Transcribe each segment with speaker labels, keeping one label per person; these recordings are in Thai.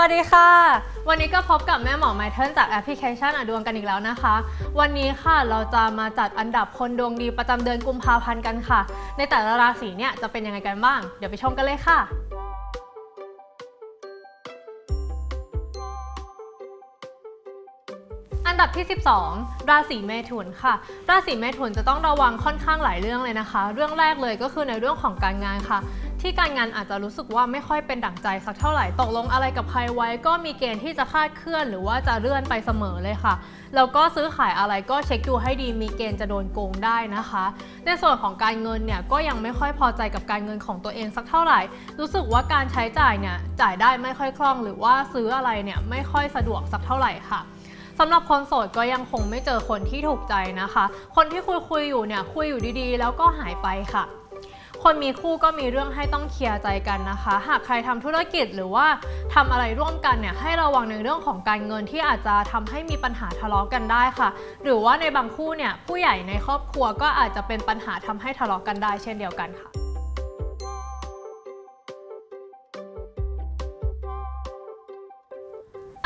Speaker 1: วัสดีค่ะ วันนี้ก็พบกับแม่หมอไมเทิลจากแอปพลิเคชันอดวงกันอีกแล้วนะคะ วันนี้ค่ะเราจะมาจัดอันดับคนดวงดีประจำเดือนกุมภาพันธ์กันค่ะ ในแต่ละราศีเนี่ยจะเป็นยังไงกันบ้าง เดี๋ยวไปชมกันเลยค่ะอันดับที่ 12 ราศีเมถุนค่ะ ราศีเมถุนจะต้องระวังค่อนข้างหลายเรื่องเลยนะคะ เรื่องแรกเลยก็คือในเรื่องของการงานค่ะ ที่การงานอาจจะรู้สึกว่าไม่ค่อยเป็นดั่งใจสักเท่าไหร่ตกลงอะไรกับใครไว้ ก็มีเกณฑ์ที่จะคาดเคลื่อน หรือว่าจะเลื่อนไปเสมอเลยค่ะแล้วก็ซื้อขายอะไรก็เช็คดูให้ดีมีเกณฑ์จะโดนโกงได้นะคะ ในส่วนของการเงินเนี่ยก็ยังไม่ค่อยพอใจกับการเงินของตัวเองสักเท่าไหร่ รู้สึกว่าการใช้จ่ายเนี่ยจ่ายได้ไม่ค่อยคล่อง หรือว่าซื้ออะไรเนี่ยไม่ค่อยสะดวกสักเท่าไหร่ค่ะสำหรับคนโสดก็ยังคงไม่เจอคนที่ถูกใจนะคะ คนที่คุยคุยอยู่เนี่ยคุยอยู่ดีๆ แล้วก็หายไปค่ะ คนมีคู่ก็มีเรื่องให้ต้องเคลียร์ใจกันนะคะ หากใครทำธุรกิจหรือว่าทำอะไรร่วมกันเนี่ยให้ระวังในเรื่องของการเงินที่อาจจะทำให้มีปัญหาทะเลาะกันได้ค่ะ หรือว่าในบางคู่เนี่ยผู้ใหญ่ในครอบครัวก็อาจจะเป็นปัญหาทำให้ทะเลาะกันได้เช่นเดียวกันค่ะ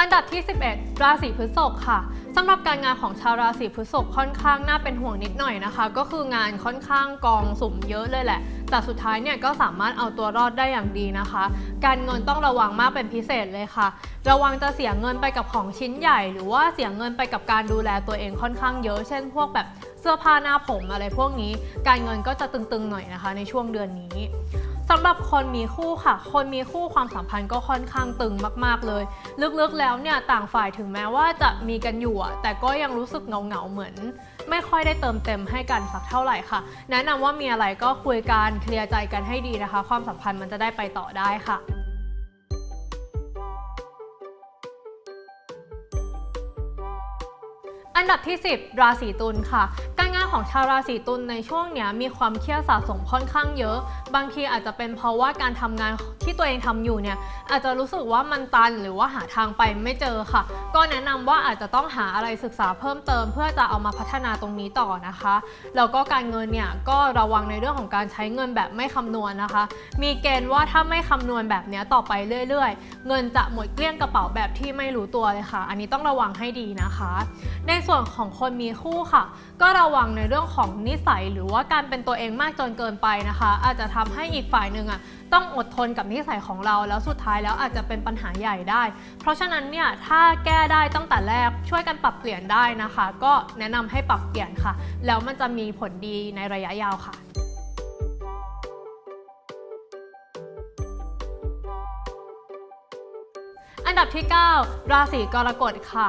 Speaker 1: อันดับที่ 11 ราศีพฤษภค่ะสำหรับการงานของชาวราศีพฤษภค่อนข้างน่าเป็นห่วงนิดหน่อยนะคะ ก็คืองานค่อนข้างกองสุ่มเยอะเลยแหละ แต่สุดท้ายเนี่ยก็สามารถเอาตัวรอดได้อย่างดีนะคะ การเงินต้องระวังมากเป็นพิเศษเลยค่ะ ระวังจะเสียเงินไปกับของชิ้นใหญ่ หรือว่าเสียเงินไปกับการดูแลตัวเองค่อนข้างเยอะ เช่น พวกแบบเสื้อผ้าหน้าผมอะไรพวกนี้ การเงินก็จะตึงๆหน่อยนะคะ ในช่วงเดือนนี้ สำหรับคนมีคู่ค่ะ คนมีคู่ความสัมพันธ์ก็ค่อนข้างตึงมาก ๆ เลย ลึกๆแล้วเนี่ยต่างฝ่ายถึงแม้ว่าจะมีกันอยู่แต่ก็ยังรู้สึกเงาๆเหมือน ไม่ค่อยได้เติมเต็มให้กันสักเท่าไหร่ค่ะ แนะนำว่ามีอะไรก็คุยกันเคลียร์ใจกันให้ดีนะคะ ความสัมพันธ์มันจะได้ไปต่อได้ค่ะ อันดับที่ 10 ราศีตุลค่ะ การงานของชาวราศีตุลในช่วงเนี้ยมีความเครียดสะสมค่อนข้างเยอะ บางทีอาจจะเป็นเพราะว่าการทำงานที่ตัวเองทำอยู่เนี่ยอาจจะรู้สึกว่ามันตันหรือว่าหาทางไปไม่เจอค่ะ ก็แนะนำว่าอาจจะต้องหาอะไรศึกษาเพิ่มเติม เพื่อจะเอามาพัฒนาตรงนี้ต่อนะคะ แล้วก็การเงินเนี่ยก็ระวังในเรื่องของการใช้เงินแบบไม่คำนวณนะคะ มีเกณฑ์ว่าถ้าไม่คำนวณแบบนี้ต่อไปเรื่อย ๆ เงินจะหมดเกลี้ยงกระเป๋าแบบที่ไม่รู้ตัวเลยค่ะ อันนี้ต้องระวังให้ดีนะคะ ในส่วนของคนมีคู่ค่ะ ก็ระวังในเรื่องของนิสัยหรือว่าการเป็นตัวเองมากจนเกินไปนะคะ อาจจะทำให้อีกฝ่ายหนึ่งอะต้องอดทนกับนิสัยของเราแล้วสุดท้ายแล้วอาจจะเป็นปัญหาใหญ่ได้ เพราะฉะนั้นเนี่ยถ้าแก้ได้ตั้งแต่แรกช่วยกันปรับเปลี่ยนได้นะคะ ก็แนะนำให้ปรับเปลี่ยนค่ะ แล้วมันจะมีผลดีในระยะยาวค่ะอันดับที่ 9 ราศีกรกฎค่ะ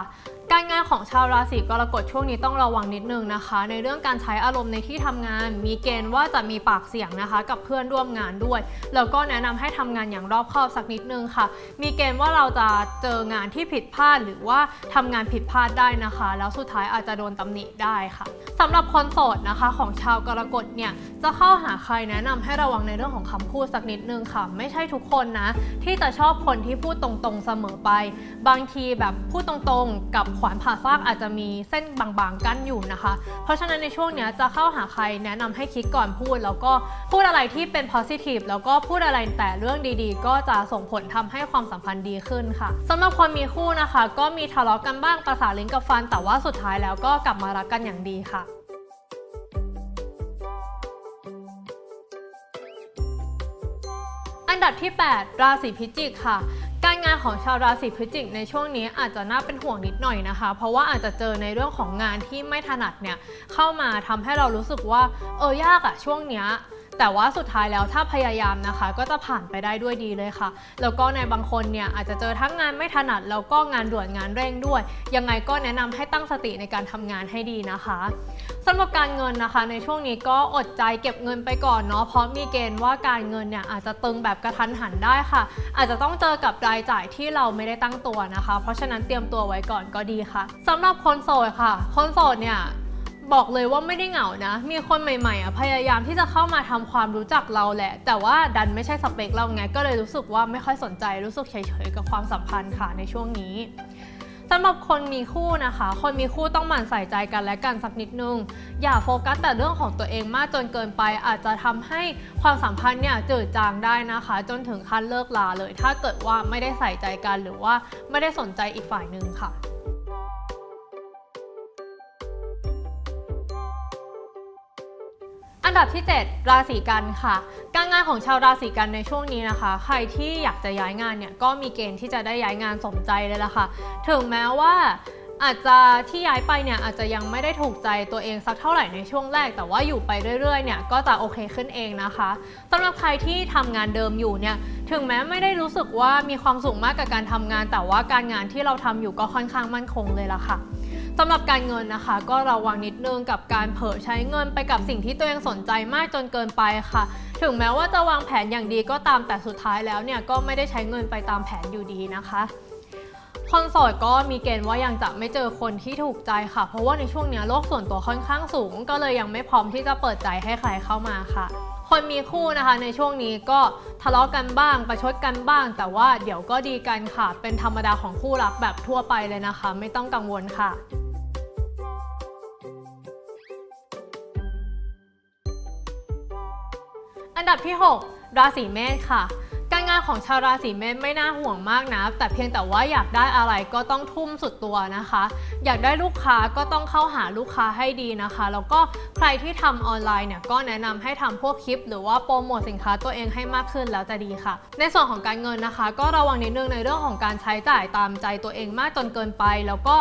Speaker 1: การงานของชาวราศีกรกฎช่วงนี้ต้องระวังนิดนึงนะคะ ในเรื่องการใช้อารมณ์ในที่ทำงาน มีเกณฑ์ว่าจะมีปากเสียงนะคะ กับเพื่อนร่วมงานด้วย แล้วก็แนะนำให้ทำงานอย่างรอบคอบสักนิดนึงค่ะ มีเกณฑ์ว่าเราจะเจองานที่ผิดพลาดหรือว่าทำงานผิดพลาดได้นะคะ แล้วสุดท้ายอาจจะโดนตำหนิได้ค่ะสำหรับคนโสดนะคะของชาวกรกฎเนี่ยจะเข้าหาใครแนะนำให้ระวังในเรื่องของคำพูดสักนิดนึงค่ะ ไม่ใช่ทุกคนนะที่จะชอบคนที่พูดตรงๆเสมอไป บางทีแบบพูดตรงๆกับวานผ่าซากอาจจะมีเส้นบางๆกั้นอยู่นะคะ เพราะฉะนั้นในช่วงเนี้ยจะเข้าหาใครแนะนำให้คิดก่อนพูด แล้วก็พูดอะไรที่เป็น positive แล้วก็พูดอะไรแต่เรื่องดีๆ ก็จะส่งผลทำให้ความสัมพันธ์ดีขึ้นค่ะสำหรับคนมีคู่นะคะ ก็มีทะเลาะกันบ้างประสาลิ้นกับฟัน แต่ว่าสุดท้ายแล้วก็กลับมารักกันอย่างดีค่ะอันดับที่ 8 ราศีพิจิกค่ะ การงานของชาวราศีพฤศจิกในช่วงนี้อาจจะน่าเป็นห่วงนิดหน่อยนะคะ เพราะว่าอาจจะเจอในเรื่องของงานที่ไม่ถนัดเนี่ยเข้ามาทำให้เรารู้สึกว่าเออยากอะช่วงเนี้ย แต่ว่าสุดท้ายแล้วถ้าพยายามนะคะ ก็จะผ่านไปได้ด้วยดีเลยค่ะ แล้วก็ในบางคนเนี่ยอาจจะเจอทั้งงานไม่ถนัดแล้วก็งานด่วนงานเร่งด้วย ยังไงก็แนะนำให้ตั้งสติในการทำงานให้ดีนะคะสำหรับการเงินนะคะ ในช่วงนี้ก็อดใจเก็บเงินไปก่อนเนาะเพราะมีเกณฑ์ว่าการเงินเนี่ยอาจจะตึงแบบกระทันหันได้ค่ะ อาจจะต้องเจอกับรายจ่ายที่เราไม่ได้ตั้งตัวนะคะ เพราะฉะนั้นเตรียมตัวไว้ก่อนก็ดีค่ะสำหรับคนโสดค่ะ คนโสดเนี่ย บอกเลยว่าไม่ได้เหงานะ มีคนใหม่ๆอะพยายามที่จะเข้ามาทำความรู้จักเราแหละ แต่ว่าดันไม่ใช่สเปคเราไง ก็เลยรู้สึกว่าไม่ค่อยสนใจ รู้สึกเฉยๆกับความสัมพันธ์ค่ะในช่วงนี้สำหรับคนมีคู่นะคะ คนมีคู่ต้องหมั่นใส่ใจกันและกันสักนิดนึง อย่าโฟกัสแต่เรื่องของตัวเองมากจนเกินไป อาจจะทำให้ความสัมพันธ์เนี่ยจืดจางได้นะคะ จนถึงขั้นเลิกลาเลย ถ้าเกิดว่าไม่ได้ใส่ใจกันหรือว่าไม่ได้สนใจอีกฝ่ายหนึ่งค่ะ อันดับที่ 7 ราศีกันค่ะ การงานของชาวราศีกันในช่วงนี้นะคะ ใครที่อยากจะย้ายงานเนี่ยก็มีเกณฑ์ที่จะได้ย้ายงานสมใจเลยล่ะค่ะ ถึงแม้ว่า อาจจะที่ย้ายไปเนี่ยอาจจะยังไม่ได้ถูกใจตัวเองสักเท่าไหร่ในช่วงแรก แต่ว่าอยู่ไปเรื่อยๆเนี่ยก็จะโอเคขึ้นเองนะคะสำหรับใครที่ทำงานเดิมอยู่เนี่ยถึงแม้ไม่ได้รู้สึกว่ามีความสุขมากกับการทำงาน แต่ว่าการงานที่เราทำอยู่ก็ค่อนข้างมั่นคงเลยล่ะค่ะสำหรับการเงินนะคะ ก็ระวังนิดนึงกับการเผลอใช้เงินไปกับสิ่งที่ตัวเองสนใจมากจนเกินไปค่ะ ถึงแม้ว่าจะวางแผนอย่างดีก็ตามแต่สุดท้ายแล้วเนี่ยก็ไม่ได้ใช้เงินไปตามแผนอยู่ดีนะคะ คนโสดก็มีเกณฑ์ว่ายังจะไม่เจอคนที่ถูกใจค่ะ เพราะว่าในช่วงนี้โลกส่วนตัวค่อนข้างสูง ก็เลยยังไม่พร้อมที่จะเปิดใจให้ใครเข้ามาค่ะ คนมีคู่นะคะในช่วงนี้ก็ทะเลาะกันบ้างประชดกันบ้าง แต่ว่าเดี๋ยวก็ดีกันค่ะ เป็นธรรมดาของคู่รักแบบทั่วไปเลยนะคะ ไม่ต้องกังวลค่ะอันดับที่ 6 ราศีเมษค่ะาของชาวราศีเมษไม่น่าห่วงมากนะ แต่เพียงแต่ว่าอยากได้อะไรก็ต้องทุ่มสุดตัวนะคะ อยากได้ลูกค้าก็ต้องเข้าหาลูกค้าให้ดีนะคะ แล้วก็ใครที่ทำออนไลน์เนี่ยก็แนะนำให้ทำพวกคลิป หรือว่าโปรโมทสินค้าตัวเองให้มากขึ้นแล้วจะดีค่ะ ในส่วนของการเงินนะคะ ก็ระวังนิดนึงในเรื่องของการใช้จ่ายตามใจตัวเองมากจนเกินไป แล้วก็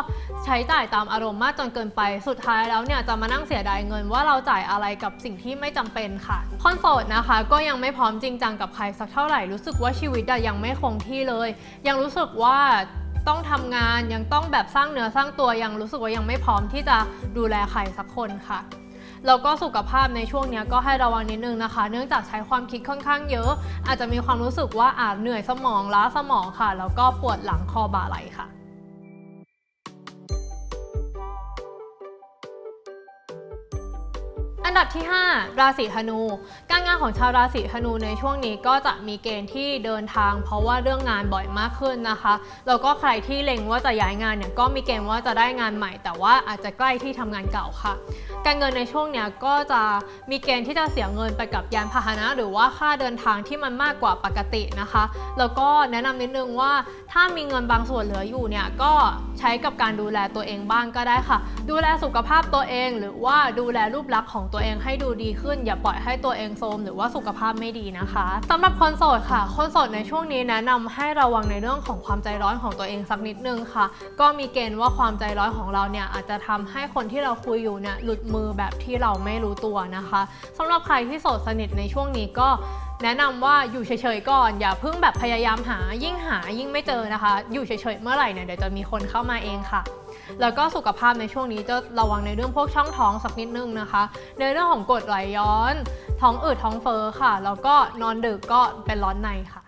Speaker 1: ใช้จ่ายตามอารมณ์มากจนเกินไป สุดท้ายแล้วเนี่ยจะมานั่งเสียดายเงินว่าเราจ่ายอะไรกับสิ่งที่ไม่จำเป็นค่ะคอนโสดนะคะ ก็ยังไม่พร้อมจริงจังกับใครสักเท่าไหร่รู้สึกว่าชีวิตอะยังไม่คงที่เลย ยังรู้สึกว่าต้องทำงานยังต้องแบบสร้างเนื้อสร้างตัวยังรู้สึกว่ายังไม่พร้อมที่จะดูแลใครสักคนค่ะแล้วก็สุขภาพในช่วงนี้ก็ให้ระวังนิดนึงนะคะ เนื่องจากใช้ความคิดค่อนข้างเยอะ อาจจะมีความรู้สึกว่าอาจเหนื่อยสมองล้าสมองค่ะ แล้วก็ปวดหลังคอบ่าไหล่ค่ะ อันดับที่ 5 ราศีธนู การงานของชาวราศีธนูในช่วงนี้ก็จะมีเกณฑ์ที่เดินทาง เพราะว่าเรื่องงานบ่อยมากขึ้นนะคะแล้วก็ใครที่เล็งว่าจะย้ายงานเนี่ยก็มีเกณฑ์ว่าจะได้งานใหม่ แต่ว่าอาจจะใกล้ที่ทำงานเก่าค่ะ การเงินในช่วงเนี้ยก็จะมีเกณฑ์ที่จะเสียเงินไปกับยานพาหนะ หรือว่าค่าเดินทางที่มันมากกว่าปกตินะคะ แล้วก็แนะนำนิดนึงว่าถ้ามีเงินบางส่วนเหลืออยู่เนี่ยก็ใช้กับการดูแลตัวเองบ้างก็ได้ค่ะ ดูแลสุขภาพตัวเอง หรือว่าดูแลรูปลักษณ์ของตัวเองให้ดูดีขึ้น อย่าปล่อยให้ตัวเองโทรมหรือว่าสุขภาพไม่ดีนะคะสำหรับคนโสดค่ะ คนโสดในช่วงนี้แนะนำให้ระวังในเรื่องของความใจร้อนของตัวเองสักนิดนึงค่ะ ก็มีเกณฑ์ว่าความใจร้อนของเราเนี่ยอาจจะทำให้คนที่เราคุยอยู่เนี่ยหลุดมือแบบที่เราไม่รู้ตัวนะคะสำหรับใครที่โสดสนิทในช่วงนี้ก็ แนะนำว่าอยู่เฉยๆก่อน อย่าเพิ่งแบบพยายามหายิ่งหายิ่งไม่เจอนะคะ อยู่เฉยๆเมื่อไหร่เนี่ยเดี๋ยวจะมีคนเข้ามาเองค่ะ แล้วก็สุขภาพในช่วงนี้จะระวังในเรื่องพวกช่องท้องสักนิดนึงนะคะ ในเรื่องของกรดไหลย้อน ท้องอืดท้องเฟ้อค่ะ แล้วก็นอนดึกก็เป็นร้อนในค่ะ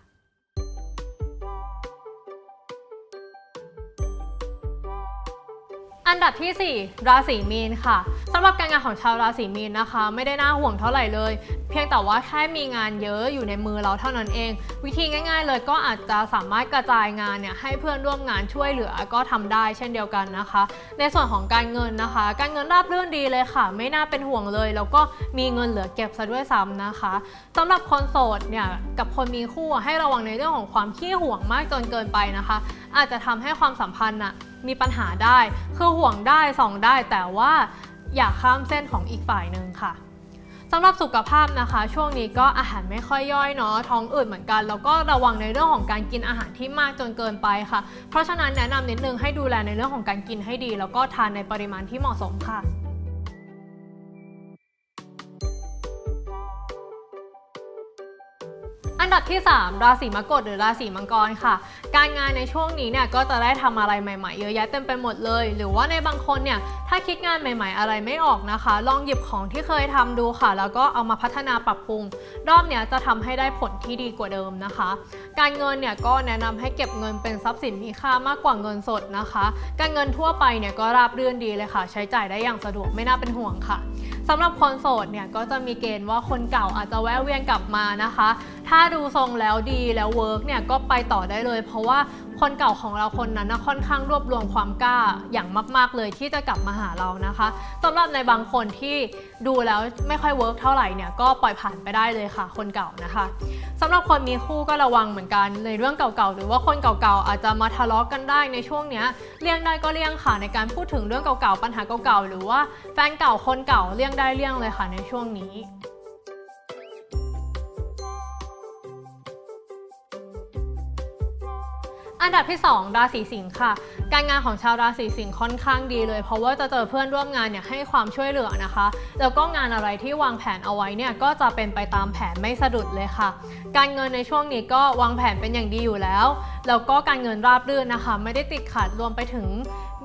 Speaker 1: อันดับที่ 4 ราศีมีนค่ะสำหรับการงานของชาวราศีมีนนะคะ ไม่ได้น่าห่วงเท่าไหร่เลย เพียงแต่ว่าแค่มีงานเยอะอยู่ในมือเราเท่านั้นเอง วิธีง่าย ๆ เลยก็อาจจะสามารถกระจายงานเนี่ยให้เพื่อนร่วมงานช่วยเหลือก็ทำได้เช่นเดียวกันนะคะ ในส่วนของการเงินนะคะ การเงินราบรื่นดีเลยค่ะ ไม่น่าเป็นห่วงเลย แล้วก็มีเงินเหลือเก็บซะด้วยซ้ำนะคะสำหรับคนโสดเนี่ยกับคนมีคู่ให้ระวังในเรื่องของความขี้ห่วงมากจนเกินไปนะคะ อาจจะทำให้ความสัมพันธ์น่ะ มีปัญหาได้ คือห่วงได้ส่องได้ แต่ว่าอย่าข้ามเส้นของอีกฝ่ายหนึ่งค่ะสำหรับสุขภาพนะคะ ช่วงนี้ก็อาหารไม่ค่อยย่อยเนาะท้องอืดเหมือนกัน แล้วก็ระวังในเรื่องของการกินอาหารที่มากจนเกินไปค่ะ เพราะฉะนั้นแนะนำนิดนึงให้ดูแลในเรื่องของการกินให้ดี แล้วก็ทานในปริมาณที่เหมาะสมค่ะ อันดับที่ 3 ราศีมกฎหรือราศีมังกรค่ะ การงานในช่วงนี้เนี่ยก็จะได้ทำอะไรใหม่ๆ เยอะแยะเต็มไปหมดเลย หรือว่าในบางคนเนี่ยถ้าคิดงานใหม่ ๆ อะไรไม่ออกนะคะ ลองหยิบของที่เคยทำดูค่ะ แล้วก็เอามาพัฒนาปรับปรุง รอบเนี้ยจะทำให้ได้ผลที่ดีกว่าเดิมนะคะ การเงินเนี่ยก็แนะนำให้เก็บเงินเป็นทรัพย์สินมีค่ามากกว่าเงินสดนะคะ การเงินทั่วไปเนี่ยก็ราบรื่นดีเลยค่ะ ใช้จ่ายได้อย่างสะดวกไม่น่าเป็นห่วงค่ะ สำหรับคนโสดเนี่ยก็จะมีเกณฑ์ว่าคนเก่าอาจจะแวะเวียนกลับมานะคะ ถ้าดูทรงแล้วดีแล้วเวิร์กเนี่ยก็ไปต่อได้เลย เพราะว่า คนเก่าของเราคนนั้นนะค่อนข้างรวบรวมความกล้าอย่างมาก ๆ เลยที่จะกลับมาหาเรานะคะสำหรับในบางคนที่ดูแล้วไม่ค่อยเวิร์กเท่าไหร่เนี่ยก็ปล่อยผ่านไปได้เลยค่ะ คนเก่านะคะสำหรับคนมีคู่ก็ระวังเหมือนกันในเรื่องเก่าๆ หรือว่าคนเก่าๆอาจจะมาทะเลาะกันได้ในช่วงเนี้ยเลี่ยงได้ก็เลี่ยงค่ะในการพูดถึงเรื่องเก่าๆปัญหาเก่าๆหรือว่าแฟนเก่าคนเก่าเลี่ยงได้เลี่ยงเลยค่ะในช่วงนี้ อันดับที่ 2 ราศีสิงค์ค่ะ การงานของชาวราศีสิงค์ค่อนข้างดีเลย เพราะว่าจะเจอเพื่อนร่วมงานเนี่ยให้ความช่วยเหลือนะคะ แล้วก็งานอะไรที่วางแผนเอาไว้เนี่ยก็จะเป็นไปตามแผนไม่สะดุดเลยค่ะ การเงินในช่วงนี้ก็วางแผนเป็นอย่างดีอยู่แล้ว แล้วก็การเงินราบรื่นนะคะ ไม่ได้ติดขัดรวมไปถึง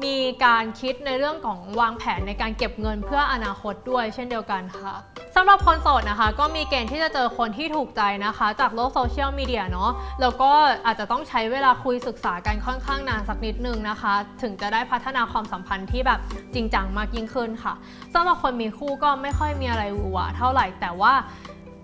Speaker 1: มีการคิดในเรื่องของวางแผนในการเก็บเงินเพื่ออนาคตด้วยเช่นเดียวกันค่ะำหรับคนโสดนะคะ ก็มีเกณฑ์ที่จะเจอคนที่ถูกใจนะคะ จากโลกโซเชียลมีเดียเนาะแล้วก็อาจจะต้องใช้เวลาคุยศึกษากันค่อนข้างนานสักนิดนึงนะคะ ถึงจะได้พัฒนาความสัมพันธ์ที่แบบจริงจังมากยิ่งขึ้นค่ะสำหรับคนมีคู่ก็ไม่ค่อยมีอะไรหวือหวาเท่าไหร่แต่ว่า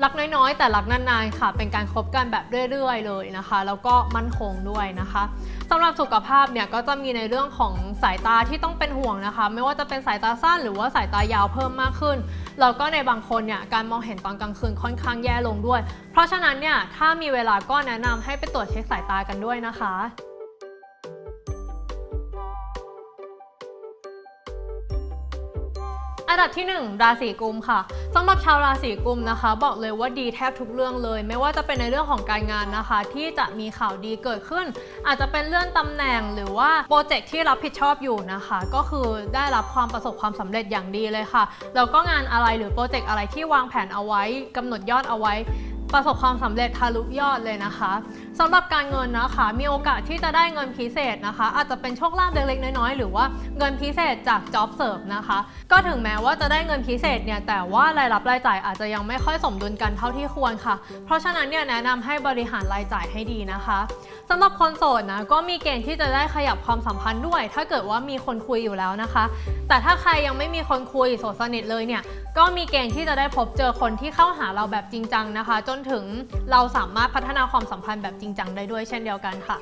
Speaker 1: รักน้อยๆ แต่รักนานๆค่ะ เป็นการคบกันแบบเรื่อยๆ เลยนะคะ แล้วก็มั่นคงด้วยนะคะสำหรับสุขภาพเนี่ยก็จะมีในเรื่องของสายตาที่ต้องเป็นห่วงนะคะ ไม่ว่าจะเป็นสายตาสั้นหรือว่าสายตายาวเพิ่มมากขึ้น แล้วก็ในบางคนเนี่ยการมองเห็นตอนกลางคืนค่อนข้างแย่ลงด้วย เพราะฉะนั้นเนี่ยถ้ามีเวลาก็แนะนำให้ไปตรวจเช็คสายตากันด้วยนะคะ อันดับที่ 1 ราศีกุมค่ะสำหรับชาวราศีกุมนะคะ บอกเลยว่าดีแทบทุกเรื่องเลย ไม่ว่าจะเป็นในเรื่องของการงานนะคะ ที่จะมีข่าวดีเกิดขึ้น อาจจะเป็นเลื่อนตำแหน่งหรือว่าโปรเจกต์ที่รับผิดชอบอยู่นะคะ ก็คือได้รับความประสบความสำเร็จอย่างดีเลยค่ะแล้วก็งานอะไรหรือโปรเจกต์อะไรที่วางแผนเอาไว้กำหนดยอดเอาไว้ประสบความสำเร็จทะลุยอดเลยนะคะ สำหรับการเงินนะคะ มีโอกาสที่จะได้เงินพิเศษนะคะ อาจจะเป็นโชคลาภเล็กๆน้อยๆ หรือว่าเงินพิเศษจากจ็อบเสิร์ฟนะคะ ก็ถึงแม้ว่าจะได้เงินพิเศษเนี่ยแต่ว่ารายรับรายจ่ายอาจจะยังไม่ค่อยสมดุลกันเท่าที่ควรค่ะ เพราะฉะนั้นเนี่ยแนะนำให้บริหารรายจ่ายให้ดีนะคะสำหรับคนโสดนะก็มีเกณฑ์ที่จะได้ขยับความสัมพันธ์ด้วย ถ้าเกิดว่ามีคนคุยอยู่แล้วนะคะ แต่ถ้าใครยังไม่มีคนคุยโสดสนิทเลยเนี่ยก็มีเกณฑ์ที่จะได้พบเจอคนที่เข้าหาเราแบบจริงจังนะคะ จนถึงเราสามารถพัฒนาความสัมพันธ์แบบจริงจังได้ด้วยเช่นเดียวกันค่ะ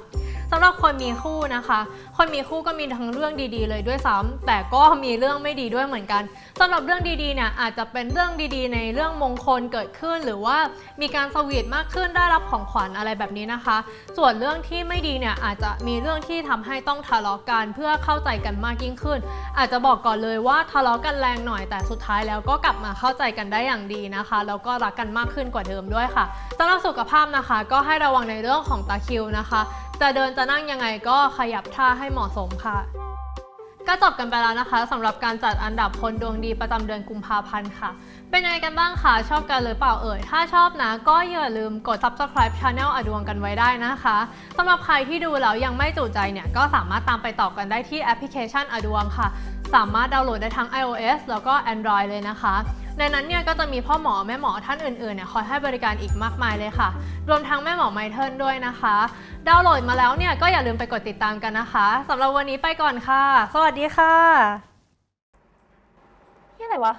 Speaker 1: สำหรับคนมีคู่นะคะ คนมีคู่ก็มีทั้งเรื่องดีๆ เลยด้วยซ้ำแต่ก็มีเรื่องไม่ดีด้วยเหมือนกันสำหรับเรื่องดีๆเนี่ยอาจจะเป็นเรื่องดีๆ ในเรื่องมงคลเกิดขึ้น หรือว่ามีการสวีทมากขึ้นได้รับของขวัญอะไรแบบนี้นะคะ ส่วนเรื่องที่ไม่ดีเนี่ยอาจจะมีเรื่องที่ทำให้ต้องทะเลาะกันเพื่อเข้าใจกันมากยิ่งขึ้น อาจจะบอกก่อนเลยว่าทะเลาะกันแรงหน่อยแต่สุดท้ายแล้วก็กลับมาเข้าใจกันได้อย่างดีนะคะแล้วก็รักกันมากขึ้นกว่าเดิมด้วยค่ะสำหรับสุขภาพนะคะ ก็ให้ระวังในเรื่องของตาคิวนะคะ จะเดินจะนั่งยังไงก็ขยับท่าให้เหมาะสมค่ะ ก็จบกันไปแล้วนะคะสำหรับการจัดอันดับคนดวงดีประจำเดือนกุมภาพันธ์ค่ะ เป็นยังไงกันบ้างคะชอบกันหรือเปล่าเอ่ย ถ้าชอบนะ ก็อย่าลืมกด subscribe channel อดวงกันไว้ได้นะคะสำหรับใครที่ดูแล้วยังไม่จุใจเนี่ยก็สามารถตามไปต่อกันได้ที่แอปพลิเคชันอดวงค่ะ สามารถดาวน์โหลดได้ทั้ง iOS แล้วก็ Android เลยนะคะ ในนั้นเนี่ยก็จะมีพ่อหมอแม่หมอท่านอื่นๆเนี่ยคอยให้บริการอีกมากมายเลยค่ะ รวมทั้งแม่หมอไมเทิลด้วยนะคะ ดาวน์โหลดมาแล้วเนี่ยก็อย่าลืมไปกดติดตามกันนะคะสำหรับวันนี้ไปก่อนค่ะ สวัสดีค่ะ
Speaker 2: นี่อะไรวะ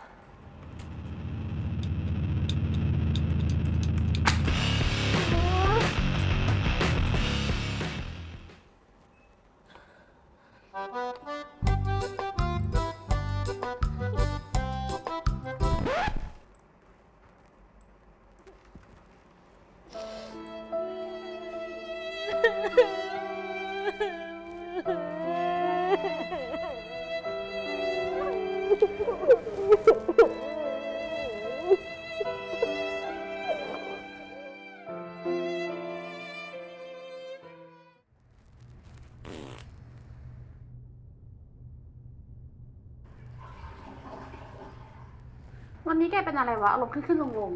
Speaker 2: วันนี้แกเป็นอะไรวะอารมณ์ขึ้นขึ้นลงลง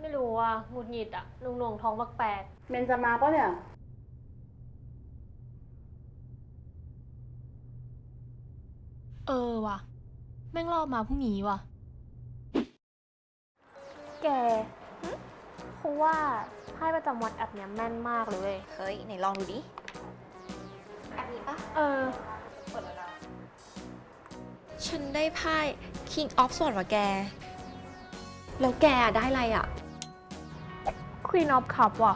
Speaker 1: ไม่รู้ว่าหงุดหงิดอะนุ่งนงท้องแปลก
Speaker 2: เมนจะมาปะเนี่ย
Speaker 3: เออว่ะ แม่งรอบมาพรุ่งนี้ว่ะ
Speaker 4: แกเพราะว่าไพ่ประจำวันแอปเนี้ยแม่นมากเลยเว้ย
Speaker 5: เฮ้ยไหนลองดูดิแอปนี้ปะ
Speaker 4: เออ
Speaker 5: ฉันได้ไพ่ King of Swords ว่ะแก แล้วแกอะได้อะไรอะ
Speaker 4: Queen of Cup ว่ะ